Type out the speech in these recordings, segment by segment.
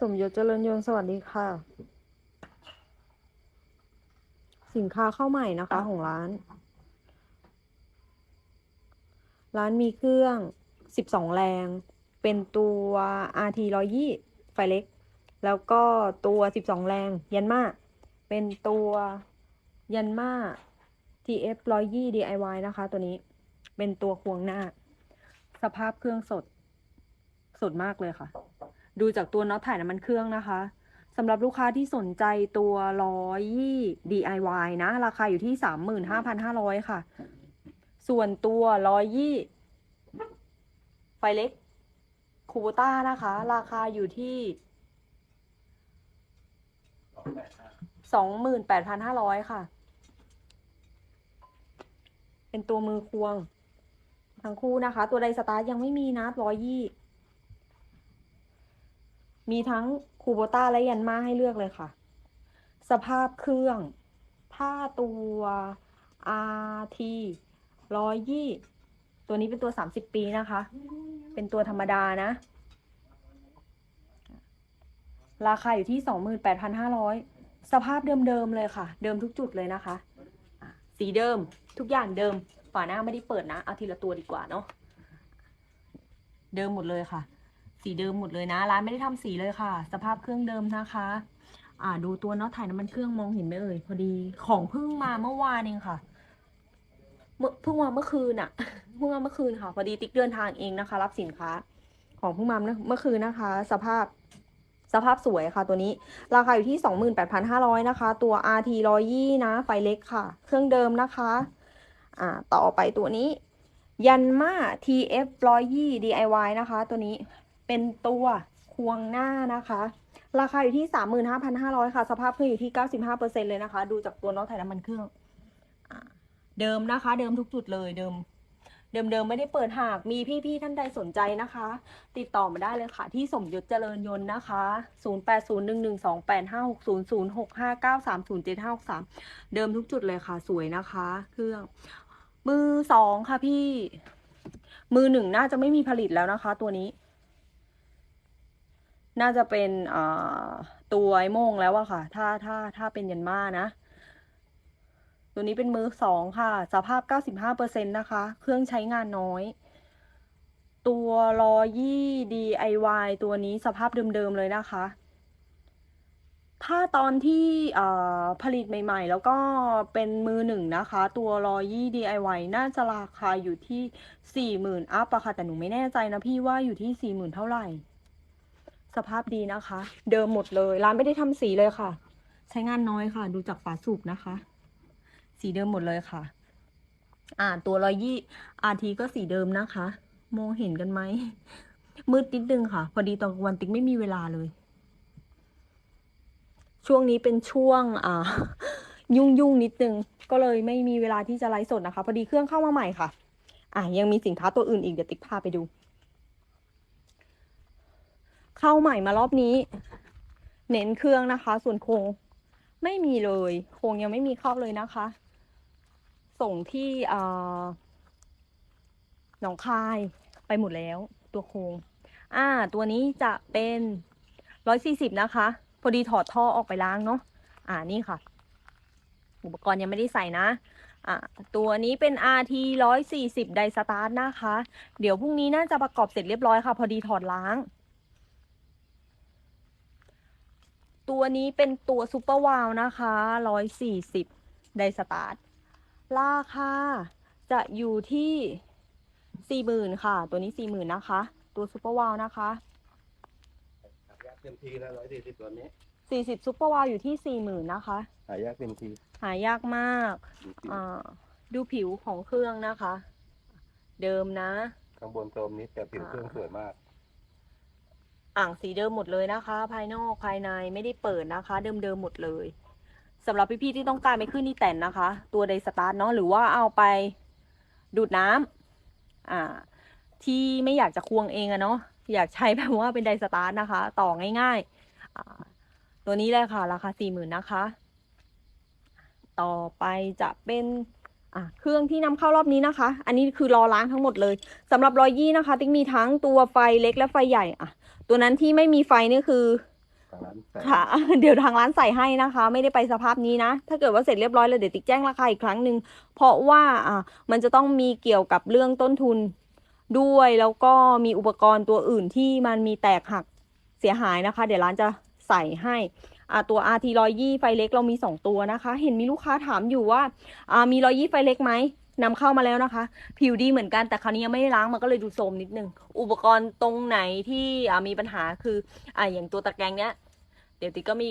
สมยศเจริญยนต์สวัสดีค่ะ สินค้าเข้าใหม่นะคะของร้าน ร้านมีเครื่อง12แรง เป็นตัว RT 120ไฟเล็ก แล้วก็ตัว12แรง ยันมาเป็นตัวยันมา TF 120 DIY นะคะ ตัวนี้ เป็นตัวควงหน้า สภาพเครื่องสด สดมากเลยค่ะ ดูจากตัวน็อตถ่ายน้ำมันเครื่องนะคะสำหรับลูกค้าที่สนใจตัวร้อยยี่ DIY นะ ราคาอยู่ที่สามหมื่นห้าพันห้าร้อยค่ะ ส่วนตัวร้อยยี่ไฟเล็กคูโบต้านะคะ ราคาอยู่ที่สองหมื่นแปดพันห้าร้อยค่ะ เป็นตัวมือควง ทั้งคู่นะคะ ตัวไดสตาร์ทยังไม่มีนะร้อยยี่ มีทั้งคูโบต้าและยันมาให้เลือกเลยค่ะ สภาพเครื่อง ถ้าตัว RT ร้อยยี่ตัวนี้เป็นตัว30ปีนะคะ เป็นตัวธรรมดานะ ราคาอยู่ที่28,500สภาพเดิมๆเลยค่ะ เดิมทุกจุดเลยนะคะ สีเดิมทุกอย่างเดิม ฝาหน้าไม่ได้เปิดนะ เอาทีละตัวดีกว่าเนาะ เดิมหมดเลยค่ะ สีเดิมหมดเลยนะ ร้านไม่ได้ทำสีเลยค่ะ สภาพเครื่องเดิมนะคะ อ่า ดูตัวน็อตถ่ายน้ำมันเครื่องมองเห็นไหมเอ่ยพอดีของเพิ่งมาเมื่อวานเองค่ะเมื่อเพิ่งมาเมื่อคืนอะเพิ่งมาเมื่อคืนค่ะ พอดีติ๊กเดินทางเองนะคะ รับสินค้า ของเพิ่งมาเมื่อคืนนะคะ สภาพสภาพสวยค่ะตัวนี้ ราคาอยู่ที่ 28,500 นะคะ ตัว RT 120นะ ไฟเล็กค่ะ เครื่องเดิมนะคะ อ่า ต่อไปตัวนี้ ยันมา TF 120 DIY นะคะ ตัวนี้ เป็นตัวควงหน้านะคะ ราคาอยู่ที่ 35,500 ค่ะ สภาพเครื่องอยู่ที่ 95%เลยนะคะ ดูจากตัวน็อตไถน้ำมันเครื่อง เดิมนะคะ เดิมทุกจุดเลยเดิมเดิม เดิมๆไม่ได้เปิดหาก มีพี่ๆท่านใดสนใจนะคะ ติดต่อมาได้เลยค่ะ ที่สมยศเจริญยนต์นะคะ 08011285600659307563 เดิมทุกจุดเลยค่ะ สวยนะคะ เครื่อง มือสองค่ะพี่ มือหนึ่งน่าจะไม่มีผลิตแล้วนะคะ ตัวนี้ น่าจะเป็นตัวไอโมงแล้วอะค่ะ ถ้าถ้าถ้าเป็นยันมานะ ตัวนี้เป็นมือสองค่ะ สภาพ 95%นะคะ เครื่องใช้งานน้อย ตัวรอยี่ DIY ตัวนี้สภาพเดิมๆเลยนะคะ ถ้าตอนที่ผลิตใหม่ๆ แล้วก็เป็นมือหนึ่งนะคะ ตัวรอยี่ DIY น่าจะราคาอยู่ที่สี่หมื่นอัพอะค่ะ แต่หนูไม่แน่ใจนะพี่ว่าอยู่ที่สี่หมื่นเท่าไหร่ สภาพดีนะคะ เดิมหมดเลย ร้านไม่ได้ทำสีเลยค่ะ ใช้งานน้อยค่ะ ดูจากฝาสูบนะคะ สีเดิมหมดเลยค่ะ อ่า ตัวรอยยี่อาทีก็สีเดิมนะคะ มองเห็นกันไหมมืดนิดนึงค่ะ พอดีตอนวันติ๊กไม่มีเวลาเลย ช่วงนี้เป็นช่วง อ่า ยุ่งยุ่งๆนิดนึง ก็เลยไม่มีเวลาที่จะไลฟ์สดนะคะ พอดีเครื่องเข้ามาใหม่ค่ะ อะยังมีสินค้าตัวอื่นอีกเดี๋ยวติ๊กพาไปดู เข้าใหม่มารอบนี้ เน้นเครื่องนะคะ ส่วนโครงไม่มีเลยโครงยังไม่มีเข้าเลยนะคะ ส่งที่หนองคายไปหมดแล้ว ตัวโครงอ่า ตัวนี้จะเป็นร้อยสี่สิบนะคะ พอดีถอดท่อออกไปล้างเนาะอ่านี่ค่ะ อุปกรณ์ยังไม่ได้ใส่นะอ่าตัวนี้เป็น RT ร้อยสี่สิบไดสตาร์ทนะคะ เดี๋ยวพรุ่งนี้น่าจะประกอบเสร็จเรียบร้อยค่ะ พอดีถอดล้าง ตัวนี้เป็นตัวซูเปอร์วาลนะคะร้อยสี่สิบไดสตาร์ทราคาจะอยู่ที่สี่หมื่นค่ะ ตัวนี้สี่หมื่นนะคะ ตัวซูเปอร์วาลนะคะหายากเต็มทีแล้วร้อยสี่สิบตัวนี้สี่สิบซูเปอร์วาลอยู่ที่สี่หมื่นนะคะ หายากเต็มทีหายากมากอ่าดูผิวของเครื่องนะคะ เดิมนะ ข้างบนโซมนี้แต่ผิวเครื่องสวยมาก อ่างสีเดิมหมดเลยนะคะ ภายนอกภายในไม่ได้เปิดนะคะ เดิมๆหมดเลยสำหรับพี่ๆที่ต้องการไปขึ้นนี่แต่นนะคะ ตัวไดสตาร์ทเนาะหรือว่าเอาไปดูดน้ำอ่า ที่ไม่อยากจะควงเองอะเนาะอยากใช้แบบว่าเป็นไดสตาร์ทนะคะ ต่อง่ายๆอ่าตัวนี้เลยค่ะ ราคาสี่หมื่นนะคะ ต่อไปจะเป็นเครื่องที่นำเข้ารอบนี้นะคะ อันนี้คือรอล้างทั้งหมดเลยสำหรับรอยยี่นะคะ ติ๊กมีทั้งตัวไฟเล็กและไฟใหญ่อะ ตัวนั้นที่ไม่มีไฟนี่คือางร้านใส่ค่ะ เดี๋ยวทางร้านใส่ให้นะคะ ไม่ได้ไปสภาพนี้นะ ถ้าเกิดว่าเสร็จเรียบร้อยแล้วเดี๋ยวติ๊กแจ้งราคาอีกครั้งหนึ่งเพราะว่าอ่ามันจะต้องมีเกี่ยวกับเรื่องต้นทุนด้วยแล้วก็มีอุปกรณ์ตัวอื่นที่มันมีแตกหักเสียหายนะคะ เดี๋ยวร้านจะใส่ให้อ่าตัว RT 1 2 0ไฟเล็กเรามี 2 ตัวนะคะ เห็นมีลูกค้าถามอยู่ว่าอ่ามี 120 ไฟเล็กไหม นำเข้ามาแล้วนะคะ ผิวดีเหมือนกันแต่คราวนี้ยังไม่ได้ล้างมันก็เลยดูโทรมนิดนึง อุปกรณ์ตรงไหนที่อ่ามีปัญหาคืออ่าอย่างตัวตะแกรงเนี้ย เดี๋ยวติ๊กก็มี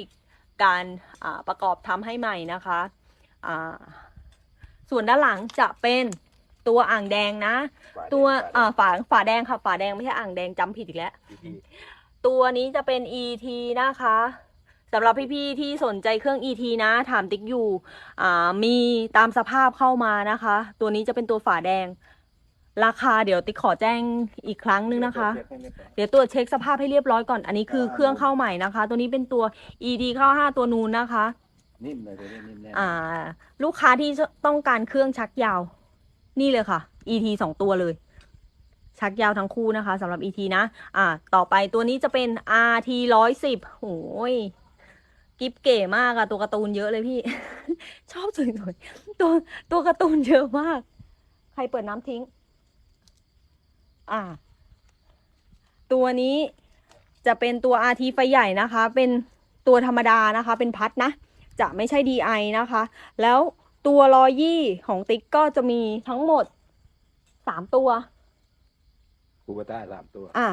การอ่าประกอบทำให้ใหม่นะคะอ่าส่วนด้านหลังจะเป็นตัวอ่างแดงนะ ตัวอ่าฝาฝาแดงค่ะฝาแดงไม่ใช่อ่างแดงจำผิดอีกแล้วที่ตัวนี้จะเป็น ET นะคะ สำหรับพี่ๆที่สนใจเครื่อง ET นะ ถามติ๊กอยู่อ่ามีตามสภาพเข้ามานะคะ ตัวนี้จะเป็นตัวฝาแดง ราคาเดี๋ยวติ๊กขอแจ้งอีกครั้งหนึงนะคะ เดี๋ยวตรวจเช็คสภาพให้เรียบร้อยก่อน อันนี้คือเครื่องเข้าใหม่นะคะ ตัวนี้เป็นตัว ED เข้า5ตัวนูนนะคะนิ่มเลยตัวนี้นิ่มแน่อ่า ลูกค้าที่ต้องการเครื่องชักยาว นี่เลยค่ะ ET สองตัวเลย ชักยาวทั้งคู่นะคะสำหรับ ET นะ อ่า ต่อไปตัวนี้จะเป็น RT ร้อยสิบโอ้ย กิฟเก๋มากอะตัวการ์ตูนเยอะเลยพี่ ชอบสวยๆตัวตัวการ์ตูนเยอะมาก ใครเปิดน้ำทิ้ง อ่า ตัวนี้จะเป็นตัว RT ไฟใหญ่นะคะ เป็นตัวธรรมดานะคะ เป็นพัดนะ จะไม่ใช่ DI นะคะ แล้วตัวรอยี่ของติ๊กก็จะมีทั้งหมดสามตัว คูเบต้าสามตัว อ่า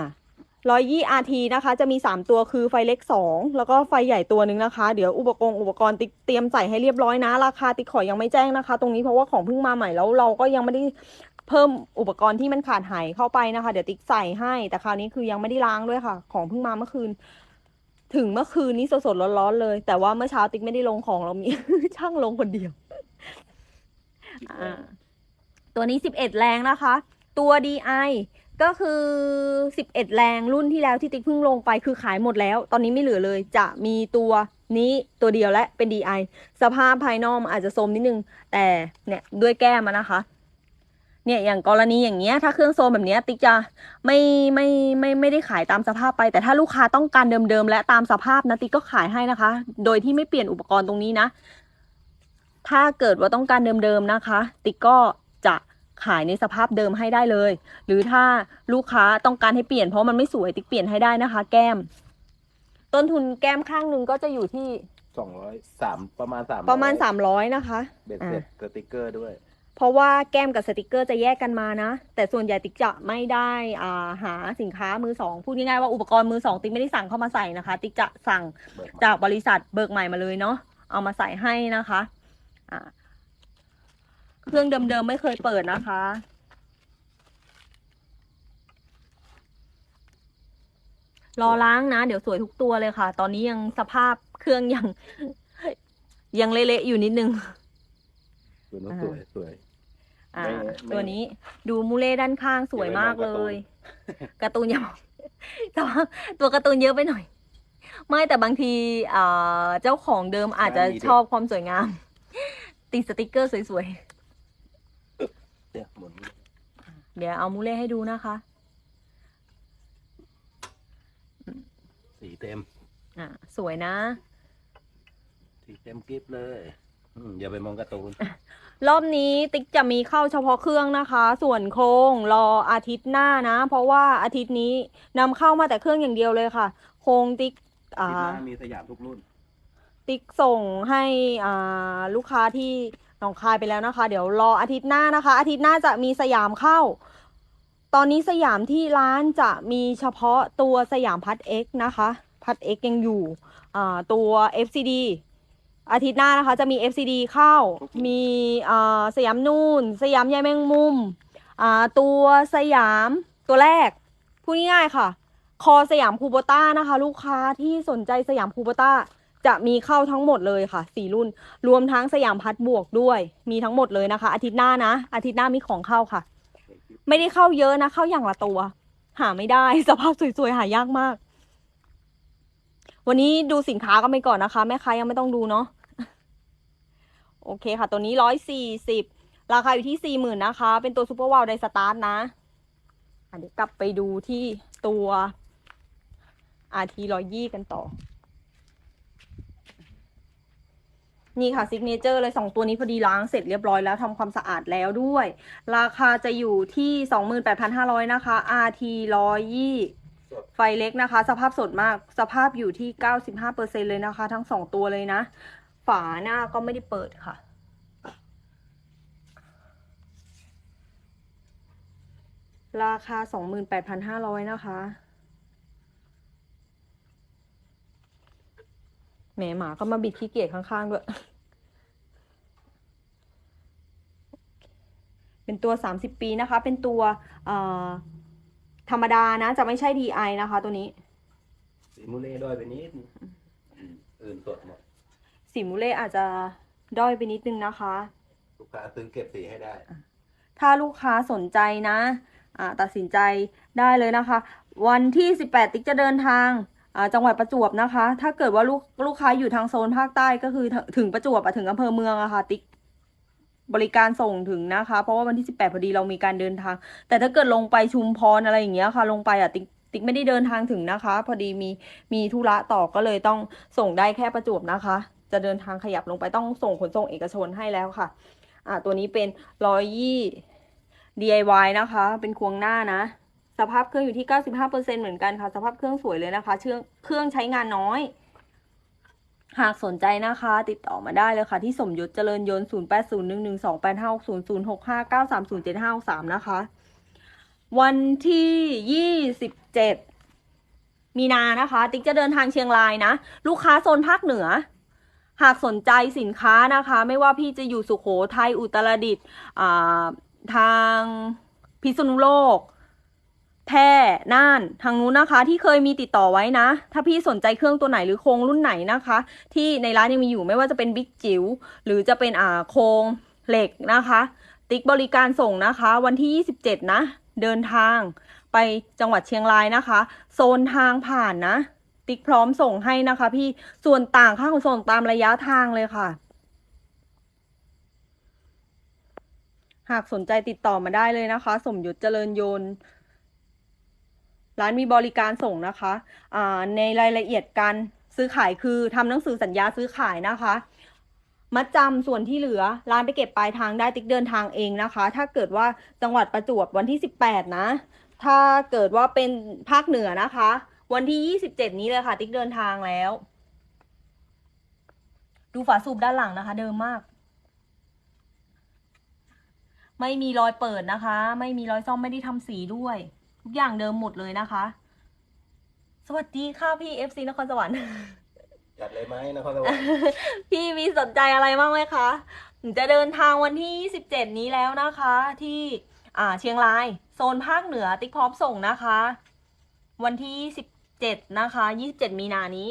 ร้อยยี่ RT นะคะ จะมี 3 ตัวคือไฟเล็ก 2 แล้วก็ไฟใหญ่ตัวหนึ่งนะคะ เดี๋ยวอุปกรณ์อุปกรณ์ติ๊กเตรียมใส่ให้เรียบร้อยนะ ราคาติ๊กขอยังไม่แจ้งนะคะ ตรงนี้เพราะว่าของเพิ่งมาใหม่แล้วเราก็ยังไม่ได้เพิ่มอุปกรณ์ที่มันขาดหายเข้าไปนะคะ เดี๋ยวติ๊กใส่ให้ แต่คราวนี้คือยังไม่ได้ล้างด้วยค่ะ ของเพิ่งมาเมื่อคืน ถึงเมื่อคืนนี้สดๆร้อนๆเลย แต่ว่าเมื่อเช้าติ๊กไม่ได้ลงของเรามีช่างลงคนเดียวตัวนี้11แรงนะคะ ตัว DI ก็คือ 11 แรงรุ่นที่แล้วที่ติ๊กเพิ่งลงไปคือขายหมดแล้ว ตอนนี้ไม่เหลือเลยจะมีตัวนี้ตัวเดียวและเป็น DI สภาพภายนอกอาจจะโทมนิดนึง แต่เนี่ยด้วยแก้มนะคะ เนี่ยอย่างกรณีอย่างเงี้ยถ้าเครื่องโซมแบบเนี้ยติ๊กจะไม่ไม่ไม่ไม่ได้ขายตามสภาพไป แต่ถ้าลูกค้าต้องการเดิมๆและตามสภาพนะติ๊กก็ขายให้นะคะ โดยที่ไม่เปลี่ยนอุปกรณ์ตรงนี้นะ ถ้าเกิดว่าต้องการเดิมๆนะคะ ติ๊กก็จะ ขายในสภาพเดิมให้ได้เลย หรือถ้าลูกค้าต้องการให้เปลี่ยนเพราะมันไม่สวยติ๊กเปลี่ยนให้ได้นะคะ แก้ม ต้นทุนแก้มข้างหนึ่งก็จะอยู่ที่สองร้อยสามประมาณสามประมาณ300นะคะเบ็ดเสร็จสติกเกอร์ด้วย เพราะว่าแก้มกับสติกเกอร์จะแยกกันมานะ แต่ส่วนใหญ่ติ๊กจะไม่ได้อ่าหาสินค้ามือสองพูดง่ายๆว่าอุปกรณ์มือสองติ๊กไม่ได้สั่งเข้ามาใส่นะคะ ติ๊กจะสั่งเบิกมาจากบริษัทเบิกใหม่มาเลยเนาะเอามาใส่ให้นะคะ อ่า เครื่องเดิมๆไม่เคยเปิดนะคะ รอล้างนะ เดี๋ยวสวยทุกตัวเลยค่ะ ตอนนี้ยังสภาพเครื่องยัง ยังเละๆอยู่นิดนึงตัวนู้นอ่าสวยสวย อ่า ไม่ไม่ ตัวนี้ดูมูเล่ด้านข้างสวยมากเลยการ์ตูนอย่ามองแต่ว่าตัวการ์ตูนเยอะไปหน่อย ไม่แต่บางทีอ่าเจ้าของเดิมอาจจะชอบความสวยงาม ติดสติกเกอร์สวย เนี่ยหมุนๆเดี๋ยวเอามูเล่ให้ดูนะคะ สีเต็ม อ่าสวยนะ สีเต็มกริฟเลยอืมอย่าไปมองการ์ตูนรอบนี้ติ๊กจะมีเข้าเฉพาะเครื่องนะคะ ส่วนโครงรออาทิตย์หน้านะ เพราะว่าอาทิตย์นี้นำเข้ามาแต่เครื่องอย่างเดียวเลยค่ะ โครงติ๊กที่อ่าหน้ามีสยามทุกรุ่น ติ๊กส่งให้อ่าลูกค้าที่ หนองคายไปแล้วนะคะ เดี๋ยวรออาทิตย์หน้านะคะ อาทิตย์หน้าจะมีสยามเข้า ตอนนี้สยามที่ร้านจะมีเฉพาะตัวสยามพัด X นะคะพัด X ยังอยู่อ่าตัว FCD อาทิตย์หน้านะคะจะมี FCD เข้า มีอ่าสยามนูนสยามใยแมงมุมอ่าตัวสยามตัวแรก พูดง่ายๆค่ะ คอสยามคูโบต้านะคะ ลูกค้าที่สนใจสยามคูโบต้า จะมีเข้าทั้งหมดเลยค่ะสี่รุ่น รวมทั้งสยามพัดบวกด้วย มีทั้งหมดเลยนะคะ อาทิตย์หน้านะ อาทิตย์หน้ามีของเข้าค่ะ ไม่ได้เข้าเยอะนะ เข้าอย่างละตัว หาไม่ได้ สภาพสวยๆหายากมาก วันนี้ดูสินค้ากันไปก่อนนะคะ แม่ค้ายังไม่ต้องดูเนาะโอเคค่ะ ตัวนี้ร้อยสี่สิบราคาอยู่ที่สี่หมื่นนะคะ เป็นตัวซูเปอร์วาลไดสตาร์ทนะอะเดี๋ยวกลับไปดูที่ตัวอาทีร้อยยี่กันต่อ นี่ค่ะซิกเนเจอร์เลยสองตัวนี้พอดีล้างเสร็จเรียบร้อยแล้วทำความสะอาดแล้วด้วย ราคาจะอยู่ที่ 28,500 นะคะ RT 120ไฟเล็กนะคะ สภาพสดมากสภาพอยู่ที่ 95%เลยนะคะ ทั้งสองตัวเลยนะ ฝาหน้าก็ไม่ได้เปิดค่ะ ราคา 28,500 นะคะ แหมหมาก็มาบิดขี้เกียจข้างๆด้วย เป็นตัว 30 ปีนะคะ เป็นตัวเอ่อธรรมดานะ จะไม่ใช่ DI นะคะ ตัวนี้ สีมูเล่ด้อยไปนิดนึงอื่นสดหมด สีมูเล่อาจจะด้อยไปนิดนึงนะคะ ลูกค้าซื้อเก็บสีให้ได้ ถ้าลูกค้าสนใจนะอ่าตัดสินใจได้เลยนะคะ วันที่ 18 ติ๊กจะเดินทางอ่า จังหวัดประจวบนะคะ ถ้าเกิดว่าลูกลูกค้าอยู่ทางโซนภาคใต้ก็คือถึงประจวบถึงอำเภอเมืองอะค่ะติ๊กบริการส่งถึงนะคะ เพราะว่าวันที่ 18พอดีเรามีการเดินทาง แต่ถ้าเกิดลงไปชุมพรอะไรอย่างเงี้ยค่ะ ลงไปอะติ๊กติ๊กไม่ได้เดินทางถึงนะคะ พอดีมีมีธุระต่อก็เลยต้องส่งได้แค่ประจวบนะคะ จะเดินทางขยับลงไปต้องส่งขนส่งเอกชนให้แล้วค่ะอ่าตัวนี้เป็นร้อยยี่ DIY นะคะ เป็นควงหน้านะ สภาพเครื่องอยู่ที่ 95%เหมือนกันค่ะ สภาพเครื่องสวยเลยนะคะเครื่องเครื่องใช้งานน้อย หากสนใจนะคะ ติดต่อมาได้เลยค่ะ ที่สมยศเจริญยนต์ 08011285600659307563 นะคะ วันที่ 27 มีนานะคะ ติ๊กจะเดินทางเชียงรายนะ ลูกค้าโซนภาคเหนือหากสนใจสินค้านะคะ ไม่ว่าพี่จะอยู่สุขโขทัยอุตรดิตถ์ทางพิษณุโลก แพร่น่านทางนู้นนะคะ ที่เคยมีติดต่อไว้นะ ถ้าพี่สนใจเครื่องตัวไหนหรือโครงรุ่นไหนนะคะ ที่ในร้านยังมีอยู่ไม่ว่าจะเป็นบิ๊กจิ๋วหรือจะเป็นอ่าโครงเหล็กนะคะ ติ๊กบริการส่งนะคะ วันที่ 27 นะ เดินทางไปจังหวัดเชียงรายนะคะ โซนทางผ่านนะ ติ๊กพร้อมส่งให้นะคะ พี่ส่วนต่างค่าขนส่งตามระยะทางเลยค่ะ หากสนใจติดต่อมาได้เลยนะคะ สมยุทธเจริญยนต์ ร้านมีบริการส่งนะคะในรายละเอียดการซื้อขายคือทำหนังสือสัญญาซื้อขายนะคะมัดจำส่วนที่เหลือร้านไปเก็บปลายทางได้ติ๊กเดินทางเองนะคะ ถ้าเกิดว่าจังหวัดประจวบวันที่ 18 นะ ถ้าเกิดว่าเป็นภาคเหนือนะคะ วันที่ 27 นี้เลยค่ะ ติ๊กเดินทางแล้ว ดูฝาสูบด้านหลังนะคะ เดิมมาก ไม่มีรอยเปิดนะคะ ไม่มีรอยซ่อมไม่ได้ทำสีด้วย ทุกอย่างเดิมหมดเลยนะคะ สวัสดีค่ะพี่ FC นครสวรรค์ จัดเลยไหมนครสวรรค์พี่มีสนใจอะไรบ้างไหมคะหนูจะเดินทางวันที่ 27 นี้แล้วนะคะ ที่อ่าเชียงราย โซนภาคเหนือติ๊กพร้อมส่งนะคะ วันที่ 17 นะคะ 27 มีนานี้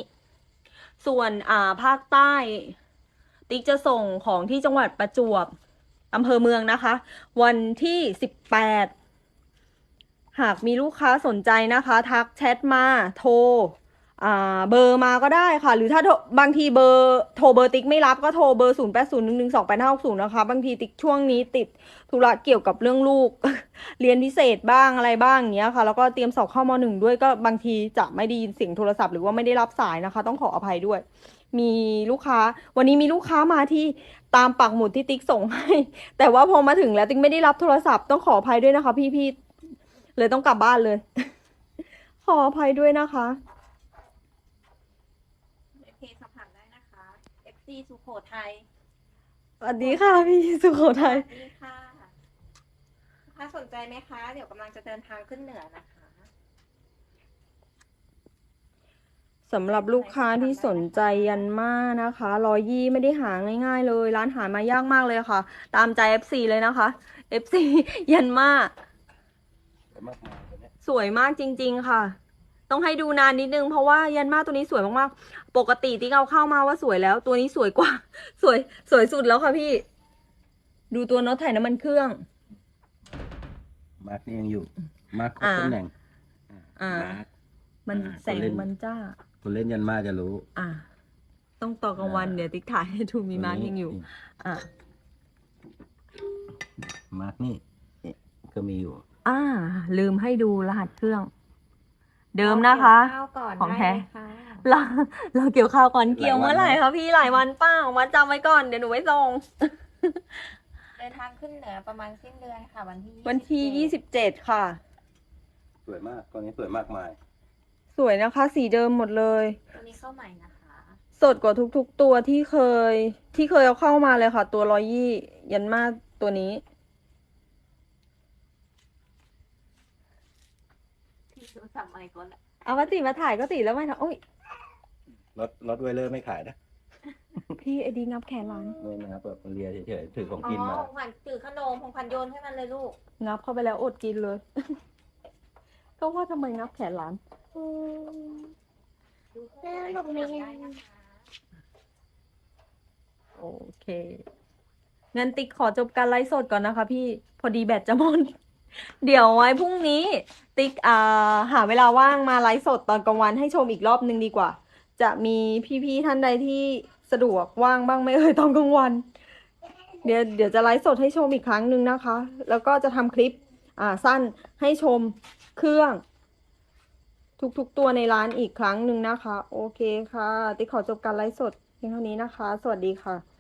ส่วนอ่าภาคใต้ ติ๊กจะส่งของที่จังหวัดประจวบอำเภอเมืองนะคะ วันที่ 18 หากมีลูกค้าสนใจนะคะ ทักแชทมาโทรเบอร์มาก็ได้ค่ะ หรือถ้าบางทีเบอร์โทรเบอร์ติ๊กไม่รับก็โทรเบอร์0 8 0 1 1 2 8 5 6 0นะคะบางทีติ๊กช่วงนี้ติดธุระเกี่ยวกับเรื่องลูก เรียนพิเศษบ้างอะไรบ้างอย่างเงี้ยค่ะแล้วก็เตรียมสอบเข้ามหนึ่งด้วยก็บางทีจะไม่ได้ยินเสียงโทรศัพท์หรือว่าไม่ได้รับสายนะคะ ต้องขออภัยด้วย มีลูกค้า วันนี้มีลูกค้ามาที่ตามปักหมุดที่ติ๊กส่งให้ แต่ว่าพอมาถึงแล้วติ๊กไม่ได้รับโทรศัพท์ต้องขออภัยด้วยนะคะ พี่ๆ เลยต้องกลับบ้านเลย ขออภัยด้วยนะคะเพจสอบถามได้นะคะ FC สุโขทัยสวัสดีค่ะ พี่สุโขทัยสวัสดีค่ะลูกค้าสนใจไหมคะ เดี๋ยวกำลังจะเดินทางขึ้นเหนือนะคะ สำหรับลูกค้าที่สนใจยันมานะคะรอยยี่ไม่ได้หาง่าย ๆ เลย ร้านหามายากมากเลยค่ะ ตามใจ FC เลยนะคะ FC ยันมาสวย มากมายตัวเนี้ยสวยมากจริง ๆ ค่ะ ต้องให้ดูนานนิดนึงเพราะว่ายันมาตัวนี้สวยมากๆ ปกติที่เอาเข้ามาว่าสวยแล้ว ตัวนี้สวยกว่า สวย สวยสุดแล้วค่ะพี่ ดูตัวน็อตถ่ายน้ำมันเครื่อง มาร์กนี่ยังอยู่ มาร์กครบอ่า ตำแหน่งอ่า มาร์กมันอ่าแสงคนเล่น มันจ้า คนเล่นยันมาจะรู้อะต้องต่อกลางวันอ่าเดี๋ยวติ๊กถ่ายให้ดูมีมาร์กตัวนี้ยังอยู่ อะมาร์กนี่ก็มีอยู่ อ่า ลืมให้ดูรหัสเครื่อง เดิมนะคะ เอาเกี่ยวข้าวก่อนของได้แท้ไหมคะเราเราเกี่ยวข้าวก่อนเกี่ยวหลายวันเมื่อไหร่ไหมคะพี่หลายวันเป้ามาจำไว้ก่อนเดี๋ยวหนูไว้ส่ง เดินทางขึ้นเหนือประมาณสิ้นเดือนค่ะ วันที่วันที่ยี่สิบเจ็ดค่ะ สวยมากกล้องนี้สวยมากมาย สวยนะคะ สีเดิมหมดเลยตัวนี้เข้าใหม่นะคะ สดกว่าทุกๆตัวที่เคย ที่เคยเอาเข้ามาเลยค่ะ ตัวร้อยยี่ยันมาตัวนี้ ที่ดูสัมไมก่อนละเอาก็ติมาถ่ายก็ติแล้วไม่ทำโอ้ยรถรถไวเลอร์ไม่ขายนะพี่ไอดีงับแขนร้านนี่นะครับแบบเลียเฉยๆถือของอ๋อกินมา ของขวัญถือขนมของขวัญโยนให้มันเลยลูก งับเข้าไปแล้วอดกินเลย ก็ว่าทำไมงับแขนร้านดูเครื่องหมายได้นะคะโอเคงั้นติ๊กขอจบการไลฟ์สดก่อนนะคะพี่พอดีแบตจะหมด เดี๋ยวไว้พรุ่งนี้ ติ๊กอ่าหาเวลาว่างมาไลฟ์สดตอนกลางวันให้ชมอีกรอบนึงดีกว่า จะมีพี่ๆท่านใดที่สะดวกว่างบ้างไหม่เอ่ยตอนกลางวัน เดี๋ยวเดี๋ยวจะไลฟ์สดให้ชมอีกครั้งหนึ่งนะคะ แล้วก็จะทำคลิปอ่าสั้นให้ชมเครื่อง ทุกๆตัวในร้านอีกครั้งหนึ่งนะคะ โอเคค่ะ ติ๊กขอจบการไลฟ์สดเพียงเท่านี้นะคะ สวัสดีค่ะ